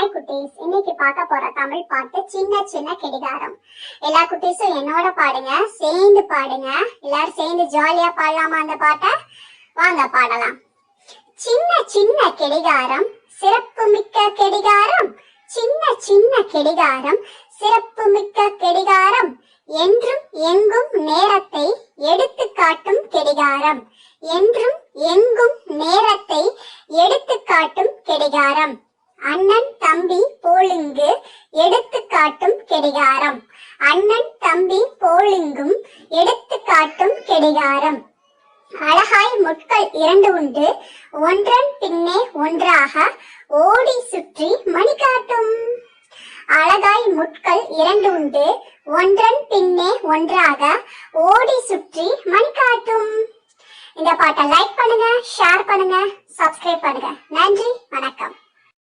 Hi குட்டீஸ் இன்னைக்கு பார்க்க போற தமிழ் பாட்டு சின்ன சின்ன கெடிகாரம். எல்லா குட்டீஸும் என்னோட பாடுங்க சேர்ந்து பாடுங்க. எல்லாரும் சேர்ந்து ஜாலியா பாடலாமா அந்த பாட்டை? வாங்க பாடலாம். சின்ன சின்ன கெடிகாரம் சிறப்பு மிக்க கெடிகாரம். சின்ன சின்ன கெடிகாரம் சிறப்பு மிக்க கெடிகாரம். என்றும் எங்கும் நேரத்தை எடுத்து காட்டும் கெடிகாரம். என்றும் எங்கும் நேரத்தை எடுத்து காட்டும் கெடிகாரம். அண்ணன் தம்பி போலிங்கு எடுத்து காட்டும் கெடிகாரம். அண்ணன் தம்பி போலிங்கும் எடுத்து காட்டும் கெடிகாரம். அழகாய் முட்கள் இரண்டு உண்டு. ஒன்றன் பின்னே ஒன்றாக ஓடி சுற்றி மணி காட்டும். அழகாய் முட்கள் இரண்டு உண்டு. ஒன்றன் பின்னே ஒன்றாக ஓடி சுற்றி மணி காட்டும். இந்த பாட்டை லைக் பண்ணுங்க ஷேர் பண்ணுங்க சப்ஸ்கிரைப் பண்ணுங்க.